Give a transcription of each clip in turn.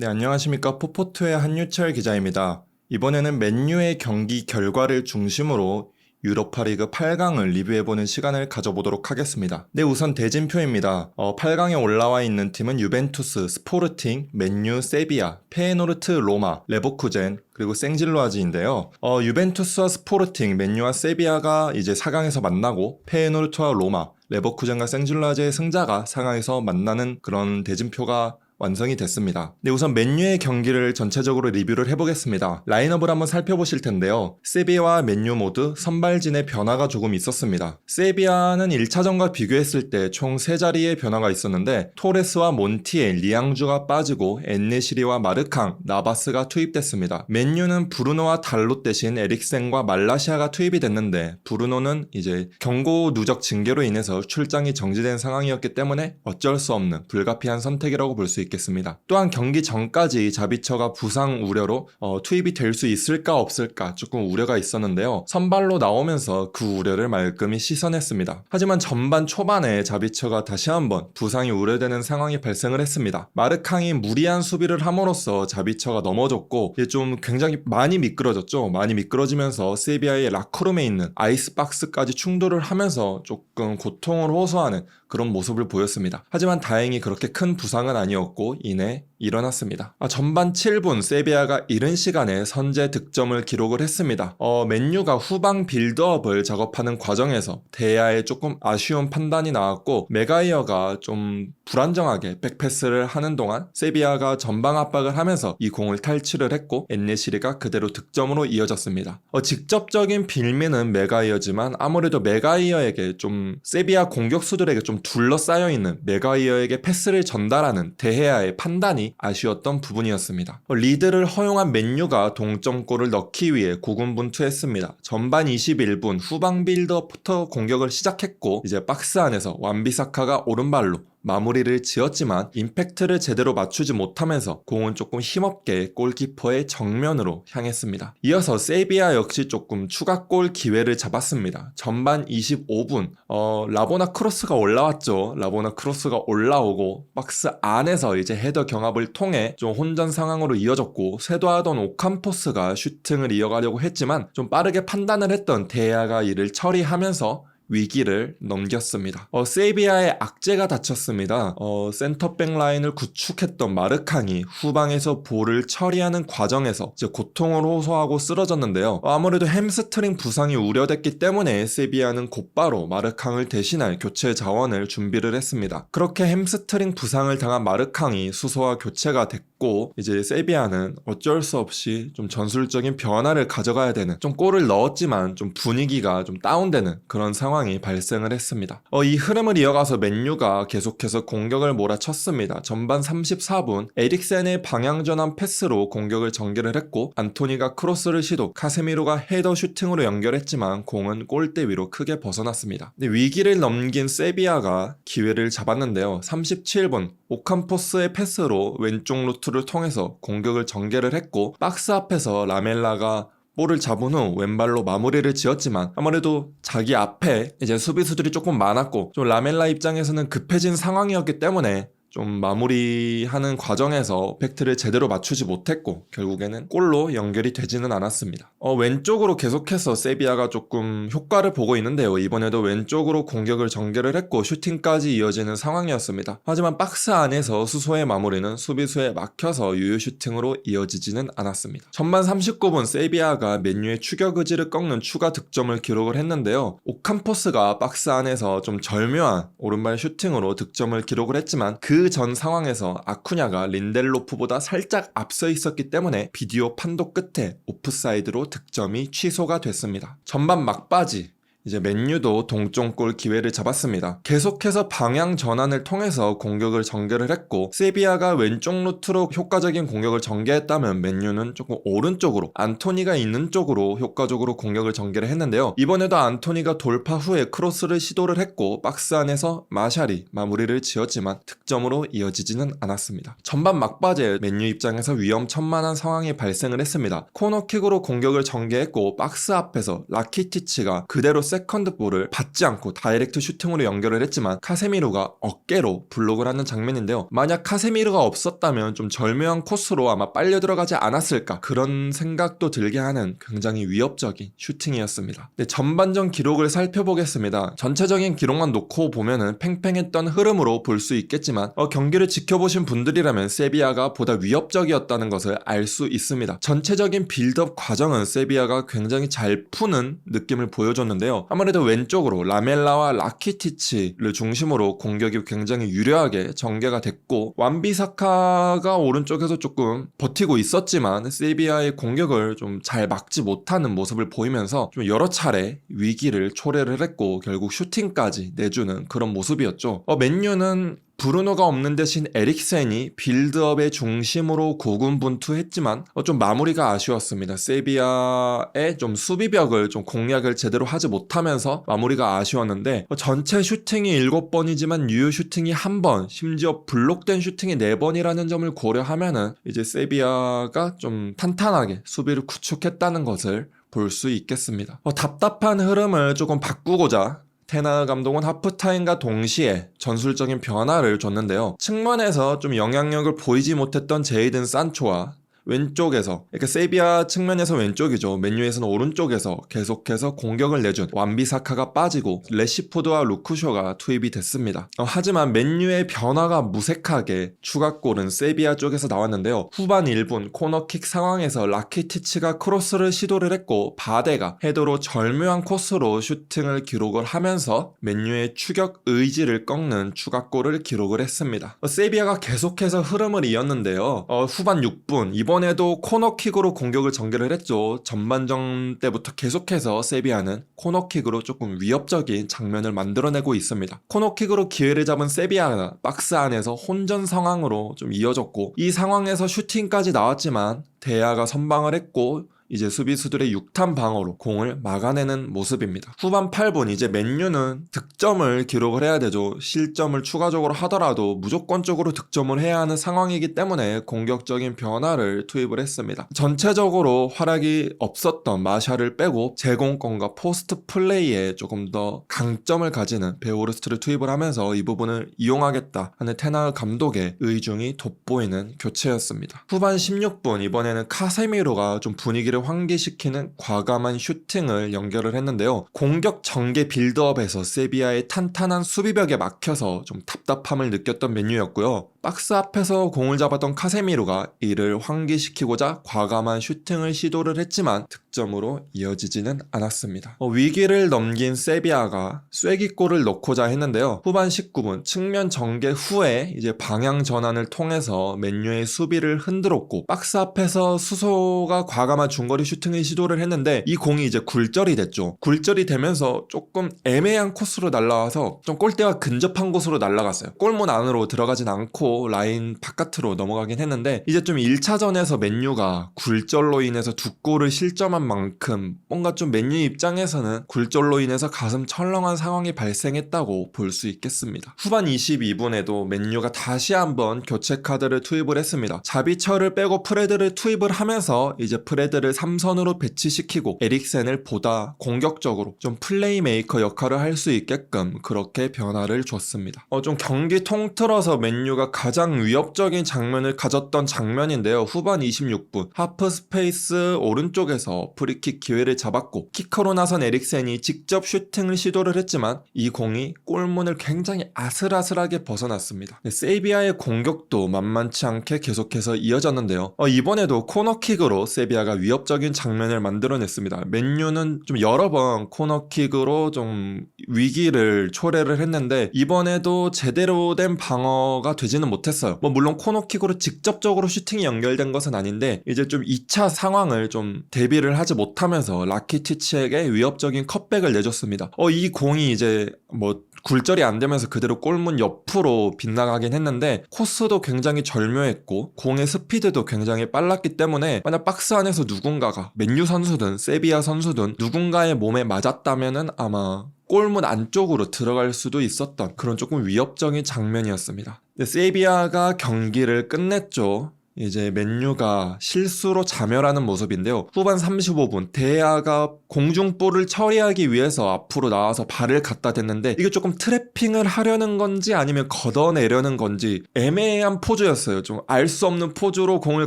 네, 안녕하십니까. 포포투의 한유철 기자입니다. 이번에는 맨유의 경기 결과를 중심으로 유로파 리그 8강을 리뷰해보는 시간을 가져보도록 하겠습니다. 네, 우선 대진표입니다. 어, 8강에 올라와 있는 팀은 유벤투스, 스포르팅, 맨유, 세비야, 페에노르트, 로마, 레버쿠젠, 그리고 생질로아지인데요. 어, 유벤투스와 스포르팅, 맨유와 세비야가 이제 4강에서 만나고 페에노르트와 로마, 레버쿠젠과 생질로아지의 승자가 4강에서 만나는 그런 대진표가 완성이 됐습니다. 네, 우선 맨유의 경기를 전체적으로 리뷰를 해보겠습니다. 라인업을 한번 살펴보실 텐데요. 세비야와 맨유 모두 선발진의 변화가 조금 있었습니다. 세비야는 1차전과 비교했을 때 총 3자리의 변화가 있었는데 토레스와 몬티에 리앙주가 빠지고 엔네시리와 마르캉, 나바스가 투입됐습니다. 맨유는 브루노와 달롯 대신 에릭센과 말라시아가 투입이 됐는데 브루노는 이제 경고 누적 징계로 인해서 출장이 정지된 상황이었기 때문에 어쩔 수 없는 불가피한 선택이라고 볼 수 있 겠습니다. 또한 경기 전까지 자비처가 부상 우려로 어, 투입이 될 수 있을까 없을까 조금 우려가 있었는데요. 선발로 나오면서 그 우려를 말끔히 씻어냈습니다. 하지만 전반 초반에 자비처가 다시 한번 부상이 우려되는 상황이 발생을 했습니다. 마르캉이 무리한 수비를 함으로써 자비처가 넘어졌고 이제 좀 굉장히 많이 미끄러졌죠. 많이 미끄러지면서 세비야의 라커룸에 있는 아이스박스까지 충돌을 하면서 조금 고통을 호소하는 그런 모습을 보였습니다. 하지만 다행히 그렇게 큰 부상은 아니었고 이내 일어났습니다. 아, 전반 7분 세비야가 이른 시간에 선제 득점을 기록을 했습니다. 어, 맨유가 후방 빌드업을 작업하는 과정에서 대야에 조금 아쉬운 판단이 나왔고 메가이어가 좀 불안정하게 백패스를 하는 동안 세비야가 전방 압박을 하면서 이 공을 탈취를 했고 엔네시리가 그대로 득점으로 이어졌습니다. 어, 직접적인 빌미는 메가이어지만 아무래도 메가이어에게 좀 세비야 공격수들에게 좀 둘러싸여 있는 메가이어에게 패스를 전달하는 데헤아의 판단이 아쉬웠던 부분이었습니다. 어, 리드를 허용한 맨유가 동점골을 넣기 위해 고군분투했습니다. 전반 21분 후방 빌드업부터 공격을 시작했고 이제 박스 안에서 완비사카가 오른발로 마무리를 지었지만 임팩트를 제대로 맞추지 못하면서 공은 조금 힘없게 골키퍼의 정면으로 향했습니다. 이어서 세비야 역시 조금 추가 골 기회를 잡았습니다. 전반 25분 어, 라보나 크로스가 올라왔죠. 라보나 크로스가 올라오고 박스 안에서 이제 헤더 경합을 통해 좀 혼전 상황으로 이어졌고 쇄도하던 오캄포스가 슈팅을 이어가려고 했지만 좀 빠르게 판단을 했던 데야가 이를 처리하면서 위기를 넘겼습니다. 어, 세비야의 악재가 다쳤습니다. 어, 센터백 라인을 구축했던 마르캉이 후방에서 볼을 처리하는 과정에서 이제 고통을 호소하고 쓰러졌는데요. 어, 아무래도 햄스트링 부상이 우려됐기 때문에 세비야는 곧바로 마르캉을 대신할 교체 자원을 준비를 했습니다. 그렇게 햄스트링 부상을 당한 마르캉이 수소와 교체가 됐고 이제 세비야는 어쩔 수 없이 좀 전술적인 변화를 가져가야 되는 좀 골을 넣었지만 좀 분위기가 좀 다운되는 그런 상황 상황이 발생을 했습니다. 어, 이 흐름을 이어가서 맨유가 계속해서 공격을 몰아쳤습니다. 전반 34분 에릭센의 방향 전환 패스로 공격을 전개를 했고 안토니가 크로스를 시도 카세미로가 헤더 슈팅으로 연결했지만 공은 골대 위로 크게 벗어났습니다. 위기를 넘긴 세비야가 기회를 잡았는데요. 37분 오캄포스의 패스로 왼쪽 루트 를 통해서 공격을 전개를 했고 박스 앞에서 라멜라가 볼을 잡은 후 왼발로 마무리를 지었지만 아무래도 자기 앞에 이제 수비수들이 조금 많았고 좀 라멜라 입장에서는 급해진 상황이었기 때문에 좀 마무리하는 과정에서 팩트를 제대로 맞추지 못했고 결국에는 골로 연결이 되지는 않았습니다. 어, 왼쪽으로 계속해서 세비야가 조금 효과를 보고 있는데요. 이번에도 왼쪽으로 공격을 전개를 했고 슈팅까지 이어지는 상황이었습니다. 하지만 박스 안에서 수소의 마무리는 수비수에 막혀서 유효 슈팅으로 이어지지는 않았습니다. 전반 39분 세비야가 맨유의 추격 의지를 꺾는 추가 득점을 기록을 했는데요. 오캄포스가 박스 안에서 좀 절묘한 오른발 슈팅으로 득점을 기록을 했지만 그전 상황에서 아쿠냐가 린델로프보다 살짝 앞서 있었기 때문에 비디오 판독 끝에 오프사이드로 득점이 취소가 됐습니다. 전반 막바지 이제 맨유도 동점골 기회를 잡았습니다. 계속해서 방향 전환을 통해서 공격을 전개를 했고 세비야가 왼쪽 루트로 효과적인 공격을 전개했다면 맨유는 조금 오른쪽으로 안토니가 있는 쪽으로 효과적으로 공격을 전개를 했는데요. 이번에도 안토니가 돌파 후에 크로스를 시도를 했고 박스 안에서 마샬이 마무리를 지었지만 득점으로 이어지지는 않았습니다. 전반 막바지에 맨유 입장에서 위험천만한 상황이 발생을 했습니다. 코너킥으로 공격을 전개했고 박스 앞에서 라키티치가 그대로 세 세컨드 볼을 받지 않고 다이렉트 슈팅으로 연결을 했지만 카세미르가 어깨로 블록을 하는 장면인데요. 만약 카세미르가 없었다면 좀 절묘한 코스로 아마 빨려 들어가지 않았을까 그런 생각도 들게 하는 굉장히 위협적인 슈팅이었습니다. 네, 전반전 기록을 살펴보겠습니다. 전체적인 기록만 놓고 보면은 팽팽했던 흐름으로 볼 수 있겠지만 어, 경기를 지켜보신 분들이라면 세비야가 보다 위협적이었다는 것을 알 수 있습니다. 전체적인 빌드업 과정은 세비야가 굉장히 잘 푸는 느낌을 보여줬는데요. 아무래도 왼쪽으로 라멜라와 라키티치를 중심으로 공격이 굉장히 유려하게 전개가 됐고 완비사카가 오른쪽에서 조금 버티고 있었지만 세비야의 공격을 좀 잘 막지 못하는 모습을 보이면서 좀 여러 차례 위기를 초래를 했고 결국 슈팅까지 내주는 그런 모습이었죠. 어, 맨유는 브루노가 없는 대신 에릭센이 빌드업의 중심으로 고군분투했지만 어, 좀 마무리가 아쉬웠습니다. 세비야의 좀 수비벽을 좀 공략을 제대로 하지 못하면서 마무리가 아쉬웠는데 어, 전체 슈팅이 7번이지만 유효 슈팅이 1번, 심지어 블록된 슈팅이 4번이라는 점을 고려하면은 이제 세비야가 좀 탄탄하게 수비를 구축했다는 것을 볼수 있겠습니다. 어, 답답한 흐름을 조금 바꾸고자 테나 감독은 하프타임과 동시에 전술적인 변화를 줬는데요. 측면에서 좀 영향력을 보이지 못했던 제이든 산초와 왼쪽에서 그러니까 세비야 측면에서 왼쪽이죠. 맨유에서는 오른쪽에서 계속해서 공격을 내준 완비사카가 빠지고 레시포드와 루쿠쇼가 투입이 됐습니다. 어, 하지만 맨유의 변화가 무색하게 추가골은 세비야 쪽에서 나왔는데요. 후반 1분 코너킥 상황에서 라키티치가 크로스를 시도를 했고 바데가 헤더로 절묘한 코스로 슈팅을 기록을 하면서 맨유의 추격 의지를 꺾는 추가골을 기록을 했습니다. 어, 세비야가 계속해서 흐름을 이었는데요. 어, 후반 6분 이번 이번에도 코너킥으로 공격을 전개를 했죠. 전반전 때부터 계속해서 세비야는 코너킥으로 조금 위협적인 장면을 만들어내고 있습니다. 코너킥으로 기회를 잡은 세비야가 박스 안에서 혼전 상황으로 좀 이어졌고 이 상황에서 슈팅까지 나왔지만 대야가 선방을 했고 이제 수비수들의 6탄 방어로 공을 막아내는 모습입니다. 후반 8분 이제 맨유는 득점을 기록을 해야 되죠. 실점을 추가적으로 하더라도 무조건적으로 득점을 해야 하는 상황이기 때문에 공격적인 변화를 투입을 했습니다. 전체적으로 활약이 없었던 마샤를 빼고 제공권과 포스트 플레이에 조금 더 강점을 가지는 베오르스트를 투입을 하면서 이 부분을 이용하겠다 하는 테나 감독의 의중이 돋보이는 교체였습니다. 후반 16분 이번에는 카세미로가 좀 분위기를 환기시키는 과감한 슈팅을 연결을 했는데요. 공격 전개 빌드업에서 세비야의 탄탄한 수비벽에 막혀서 좀 답답함을 느꼈던 메뉴였고요. 박스 앞에서 공을 잡았던 카세미로가 이를 환기시키고자 과감한 슈팅을 시도를 했지만 득 점으로 이어지지는 않았습니다. 어, 위기를 넘긴 세비야가 쐐기골을 넣고자 했는데요. 후반 19분 측면 전개 후에 이제 방향 전환을 통해서 맨유의 수비를 흔들었고 박스 앞에서 수소가 과감한 중거리 슈팅을 시도를 했는데 이 공이 이제 굴절이 됐죠. 굴절이 되면서 조금 애매한 코스로 날라와서 좀 골대와 근접한 곳으로 날아갔어요. 골문 안으로 들어가진 않고 라인 바깥으로 넘어가긴 했는데 이제 좀 1차전에서 맨유가 굴절로 인해서 두 골을 실점한 만큼 뭔가 좀 맨유 입장에서는 굴절로 인해서 가슴 철렁한 상황이 발생했다고 볼 수 있겠습니다. 후반 22분에도 맨유가 다시 한번 교체 카드를 투입을 했습니다. 자비처를 빼고 프레드를 투입을 하면서 이제 프레드를 3선으로 배치시키고 에릭센을 보다 공격적으로 좀 플레이메이커 역할을 할 수 있게끔 그렇게 변화를 줬습니다. 어, 좀 경기 통틀어서 맨유가 가장 위협적인 장면을 가졌던 장면인데요. 후반 26분 하프 스페이스 오른쪽에서 프리킥 기회를 잡았고 키커로 나선 에릭센이 직접 슈팅을 시도를 했지만 이 공이 골문을 굉장히 아슬아슬하게 벗어났습니다. 네, 세비야의 공격도 만만치 않게 계속해서 이어졌는데요. 어, 이번에도 코너킥으로 세비야가 위협적인 장면을 만들어냈습니다. 맨유는 좀 여러 번 코너킥으로 좀 위기를 초래를 했는데 이번에도 제대로 된 방어가 되지는 못했어요. 뭐 물론 코너킥으로 직접적으로 슈팅이 연결된 것은 아닌데 이제 좀 2차 상황을 좀 대비를 하지 못하면서 라키티치에게 위협적인 컷백을 내줬습니다. 어 이 공이 이제 뭐 굴절이 안 되면서 그대로 골문 옆으로 빗나가긴 했는데 코스도 굉장히 절묘했고 공의 스피드도 굉장히 빨랐기 때문에 만약 박스 안에서 누군가가 맨유 선수든 세비야 선수든 누군가의 몸에 맞았다면은 아마 골문 안쪽으로 들어갈 수도 있었던 그런 조금 위협적인 장면이었습니다. 네, 세비야가 경기를 끝냈죠. 이제 맨유가 실수로 자멸하는 모습인데요. 후반 35분 데아가 공중볼을 처리하기 위해서 앞으로 나와서 발을 갖다 댔는데 이게 조금 트래핑을 하려는 건지 아니면 걷어내려는 건지 애매한 포즈였어요. 좀 알 수 없는 포즈로 공을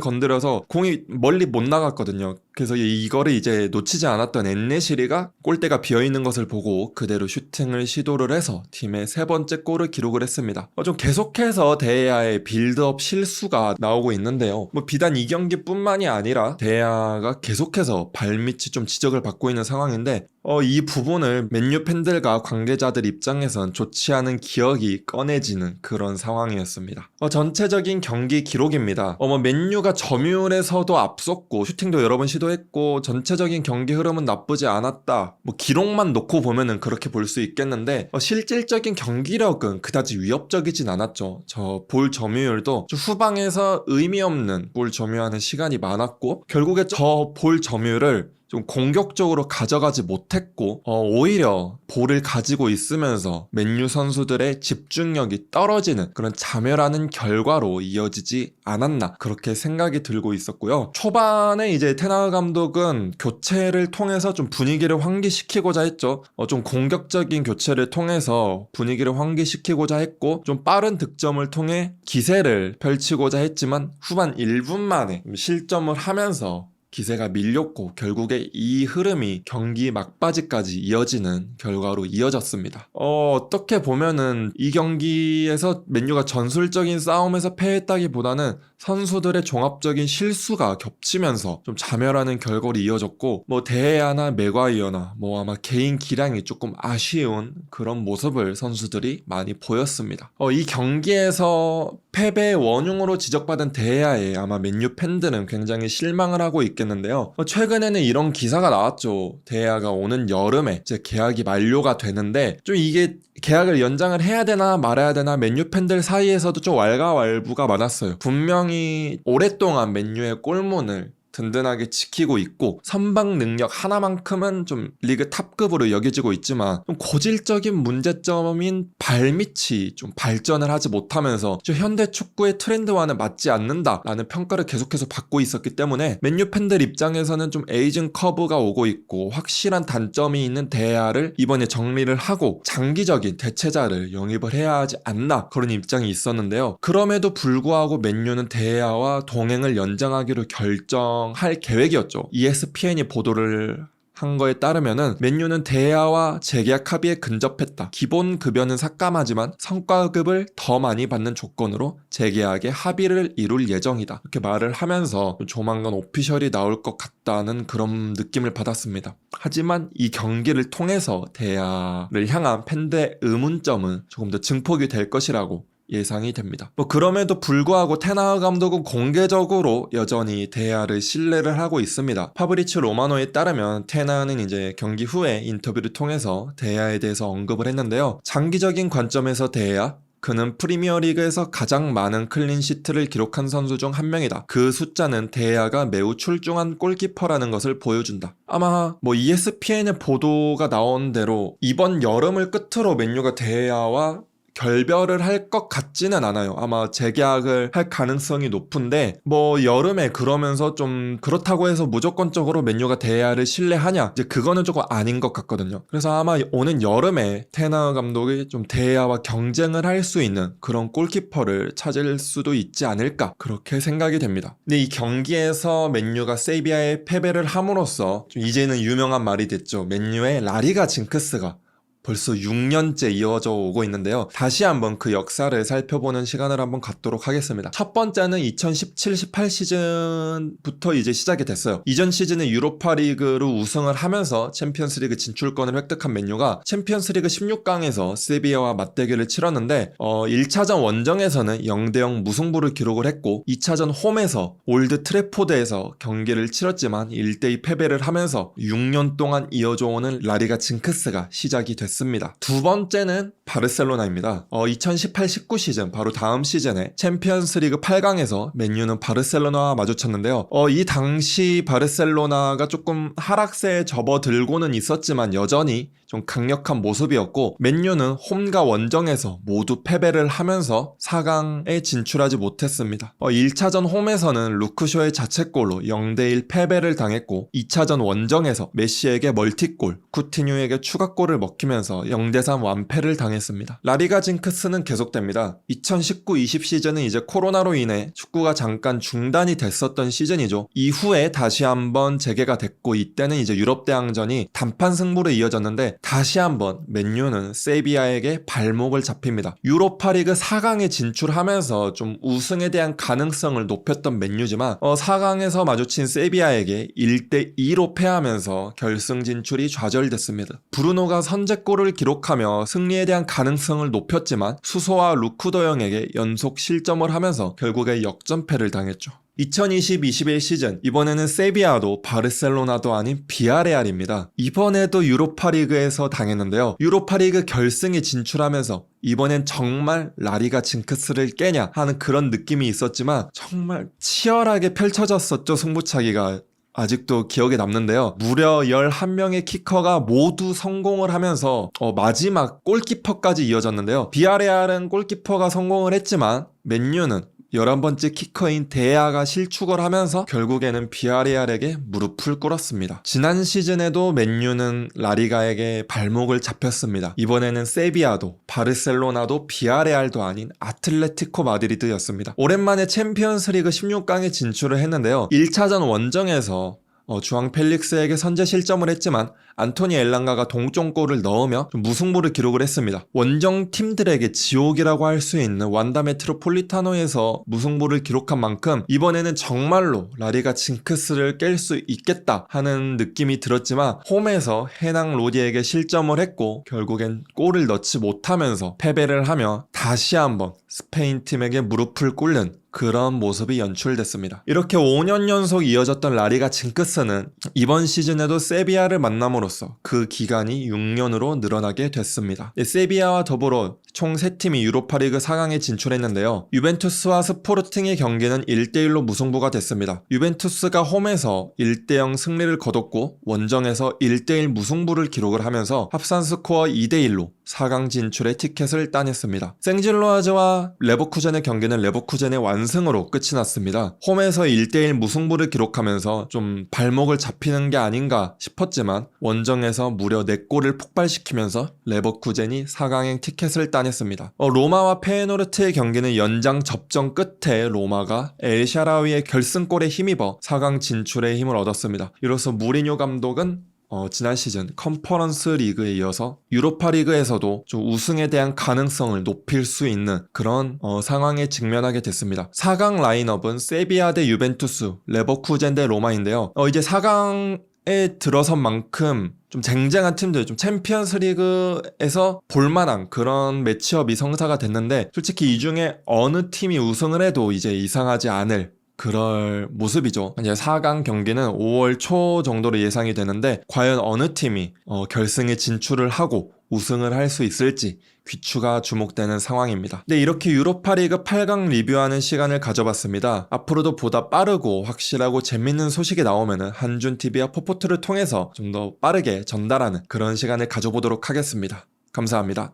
건드려서 공이 멀리 못 나갔거든요. 그래서 이- 이거를 이제 놓치지 않았던 엔네시리가 골대가 비어 있는 것을 보고 그대로 슈팅을 시도를 해서 팀의 세 번째 골을 기록을 했습니다. 어, 좀 계속해서 데야의 빌드업 실수가 나오고 있는데요. 뭐 비단 이 경기뿐만이 아니라 데야가 계속해서 발밑이 좀 지적을 받고 있는 상황인데 어, 이 부분을 맨유 팬들과 관계자들 입장에선 좋지 않은 기억이 꺼내지는 그런 상황이었습니다. 어, 전체적인 경기 기록입니다. 어, 뭐 맨유가 점유율에서도 앞섰고 슈팅도 여러 번 시도했고 전체적인 경기 흐름은 나쁘지 않았다. 뭐 기록만 놓고 보면은 그렇게 볼 수 있겠는데 어, 실질적인 경기력은 그다지 위협적이진 않았죠. 저 볼 점유율도 좀 후방에서 의미 없는 볼 점유하는 시간이 많았고 결국에 저 볼 점유율을 좀 공격적으로 가져가지 못했고 어, 오히려 볼을 가지고 있으면서 맨유 선수들의 집중력이 떨어지는 그런 자멸하는 결과로 이어지지 않았나 그렇게 생각이 들고 있었고요. 초반에 이제 테나 감독은 교체를 통해서 좀 분위기를 환기시키고자 했죠. 어, 좀 공격적인 교체를 통해서 분위기를 환기시키고자 했고 좀 빠른 득점을 통해 기세를 펼치고자 했지만 후반 1분 만에 실점을 하면서 기세가 밀렸고 결국에 이 흐름이 경기 막바지까지 이어지는 결과로 이어졌습니다. 어, 어떻게 보면은 이 경기에서 맨유가 전술적인 싸움에서 패했다기보다는 선수들의 종합적인 실수가 겹치면서 좀 자멸하는 결과로 이어졌고 뭐 데야나 맥과이어나 뭐 아마 개인 기량이 조금 아쉬운 그런 모습을 선수들이 많이 보였습니다. 어, 이 경기에서 패배의 원흉으로 지적받은 데야에 아마 맨유 팬들은 굉장히 실망을 하고 있겠는데요. 어, 최근에는 이런 기사가 나왔죠. 데야가 오는 여름에 이제 계약이 만료가 되는데 좀 이게 계약을 연장을 해야 되나 말아야 되나 맨유 팬들 사이에서도 좀 왈가왈부가 많았어요. 분명히 오랫동안 맨유의 골문을 든든하게 지키고 있고 선방 능력 하나만큼은 좀 리그 탑급으로 여겨지고 있지만 좀 고질적인 문제점인 발밑이 좀 발전을 하지 못하면서 좀 현대 축구의 트렌드와는 맞지 않는다라는 평가를 계속해서 받고 있었기 때문에 맨유 팬들 입장에서는 좀 에이징 커브가 오고 있고 확실한 단점이 있는 대야를 이번에 정리를 하고 장기적인 대체자를 영입을 해야 하지 않나 그런 입장이 있었는데요. 그럼에도 불구하고 맨유는 대야와 동행을 연장하기로 결정 할 계획이었죠. ESPN이 보도를 한 거에 따르면은 맨유는 대야와 재계약 합의에 근접했다. 기본 급여는 삭감하지만 성과급을 더 많이 받는 조건으로 재계약에 합의를 이룰 예정이다. 이렇게 말을 하면서 조만간 오피셜이 나올 것 같다는 그런 느낌을 받았습니다. 하지만 이 경기를 통해서 대야를 향한 팬들의 의문점은 조금 더 증폭이 될 것이라고 예상이 됩니다. 뭐 그럼에도 불구하고 테나우 감독은 공개적으로 여전히 대야를 신뢰를 하고 있습니다. 파브리치 로마노에 따르면 테나는 이제 경기 후에 인터뷰를 통해서 대야에 대해서 언급을 했는데요. 장기적인 관점에서 대야 그는 프리미어리그에서 가장 많은 클린시트를 기록한 선수 중 한 명이다. 그 숫자는 대야가 매우 출중한 골키퍼라는 것을 보여준다. 아마 뭐 ESPN의 보도가 나온 대로 이번 여름을 끝으로 맨유가 대야와 결별을 할 것 같지는 않아요. 아마 재계약을 할 가능성이 높은데 뭐 여름에 그러면서 좀 그렇다고 해서 무조건적으로 맨유가 대야를 신뢰하냐 이제 그거는 조금 아닌 것 같거든요. 그래서 아마 오는 여름에 테나 감독이 좀 대야와 경쟁을 할 수 있는 그런 골키퍼를 찾을 수도 있지 않을까 그렇게 생각이 됩니다. 근데 이 경기에서 맨유가 세비야에 패배를 함으로써 좀 이제는 유명한 말이 됐죠. 맨유의 라리가 징크스가 벌써 6년째 이어져 오고 있는데요. 다시 한번 그 역사를 살펴보는 시간을 한번 갖도록 하겠습니다. 첫 번째는 2017-18 시즌부터 이제 시작이 됐어요. 이전 시즌에 유로파 리그로 우승을 하면서 챔피언스 리그 진출권을 획득한 맨유가 챔피언스 리그 16강에서 세비야와 맞대결을 치렀는데 어, 1차전 원정에서는 0대0 무승부를 기록을 했고 2차전 홈에서 올드 트래포드에서 경기를 치렀지만 1대2 패배를 하면서 6년 동안 이어져 오는 라리가 징크스가 시작이 됐습니다. 두 번째는 바르셀로나입니다. 어, 2018-19 시즌 바로 다음 시즌에 챔피언스리그 8강에서 맨유는 바르셀로나와 마주쳤는데요. 어, 이 당시 바르셀로나가 조금 하락세에 접어들고는 있었지만 여전히 좀 강력한 모습이었고 맨유는 홈과 원정에서 모두 패배를 하면서 4강에 진출하지 못했습니다. 1차전 홈에서는 루크쇼의 자책골로 0대1 패배를 당했고 2차전 원정에서 메시에게 멀티골, 쿠티뉴에게 추가골을 먹히면서 0대3 완패를 당했습니다. 라리가 징크스는 계속됩니다. 2019-20 시즌은 이제 코로나로 인해 축구가 잠깐 중단이 됐었던 시즌이죠. 이후에 다시 한번 재개가 됐고 이때는 이제 유럽 대항전이 단판 승부로 이어졌는데 다시 한번 맨유는 세비야에게 발목을 잡힙니다. 유로파리그 4강에 진출하면서 좀 우승에 대한 가능성을 높였던 맨유지만 어, 4강에서 마주친 세비야에게 1대 2로 패하면서 결승 진출이 좌절됐습니다. 브루노가 선제골을 기록하며 승리에 대한 가능성을 높였지만 수소와 루쿠더영에게 연속 실점을 하면서 결국에 역전패를 당했죠. 2020-21 시즌 이번에는 세비야도 바르셀로나도 아닌 비아레알입니다. 이번에도 유로파리그에서 당했는데요. 유로파리그 결승에 진출하면서 이번엔 정말 라리가 징크스를 깨냐 하는 그런 느낌이 있었지만 정말 치열하게 펼쳐졌었죠 승부차기가 아직도 기억에 남는데요. 무려 11명의 키커가 모두 성공을 하면서 어, 마지막 골키퍼까지 이어졌는데요. 비아레알은 골키퍼가 성공을 했지만 맨유는 11번째 키커인 데아가 실축을 하면서 결국에는 비아레알에게 무릎을 꿇었습니다. 지난 시즌에도 맨유는 라리가에게 발목을 잡혔습니다. 이번에는 세비야도 바르셀로나도 비아레알도 아닌 아틀레티코 마드리드였습니다. 오랜만에 챔피언스리그 16강에 진출을 했는데요. 1차전 원정에서 어, 주앙 펠릭스에게 선제 실점을 했지만 안토니 엘랑가가 동점골을 넣으며 좀 무승부를 기록을 했습니다. 원정 팀들에게 지옥이라고 할 수 있는 완다 메트로폴리타노에서 무승부를 기록한 만큼 이번에는 정말로 라리가 징크스를 깰 수 있겠다 하는 느낌이 들었지만 홈에서 해낭 로디에게 실점을 했고 결국엔 골을 넣지 못하면서 패배를 하며 다시 한번 스페인 팀에게 무릎을 꿇는 그런 모습이 연출됐습니다. 이렇게 5년 연속 이어졌던 라리가 징크스는 이번 시즌에도 세비야를 만남으로써 그 기간이 6년으로 늘어나게 됐습니다. 네, 세비야와 더불어 총 3팀이 유로파리그 4강에 진출했는데요. 유벤투스와 스포르팅의 경기는 1대1로 무승부가 됐습니다. 유벤투스가 홈에서 1대0 승리를 거뒀고 원정에서 1대1 무승부를 기록을 하면서 합산 스코어 2대1로 4강 진출의 티켓을 따냈습니다. 생질로아즈와 레버쿠젠의 경기는 레버쿠젠의 완승으로 끝이 났습니다. 홈에서 1대1 무승부를 기록하면서 좀 발목을 잡히는 게 아닌가 싶었지만 원정에서 무려 4골을 폭발시키면서 레버쿠젠이 4강행 티켓을 따냈습니다. 어, 로마와 페에노르트의 경기는 연장 접전 끝에 로마가 엘샤라위의 결승골에 힘입어 4강 진출의 힘을 얻었습니다. 이로써 무리뉴 감독은 어, 지난 시즌 컨퍼런스 리그에 이어서 유로파 리그에서도 좀 우승에 대한 가능성을 높일 수 있는 그런 어, 상황에 직면하게 됐습니다. 4강 라인업은 세비야 대 유벤투스, 레버쿠젠 대 로마인데요. 어, 이제 4강에 들어선 만큼 좀 쟁쟁한 팀들, 좀 챔피언스 리그에서 볼만한 그런 매치업이 성사가 됐는데 솔직히 이 중에 어느 팀이 우승을 해도 이제 이상하지 않을 그럴 모습이죠. 이제 4강 경기는 5월 초 정도로 예상이 되는데 과연 어느 팀이 어, 결승에 진출을 하고 우승을 할 수 있을지 귀추가 주목되는 상황입니다. 네, 이렇게 유로파리그 8강 리뷰하는 시간을 가져봤습니다. 앞으로도 보다 빠르고 확실하고 재밌는 소식이 나오면은 한준TV와 포포트를 통해서 좀 더 빠르게 전달하는 그런 시간을 가져보도록 하겠습니다. 감사합니다.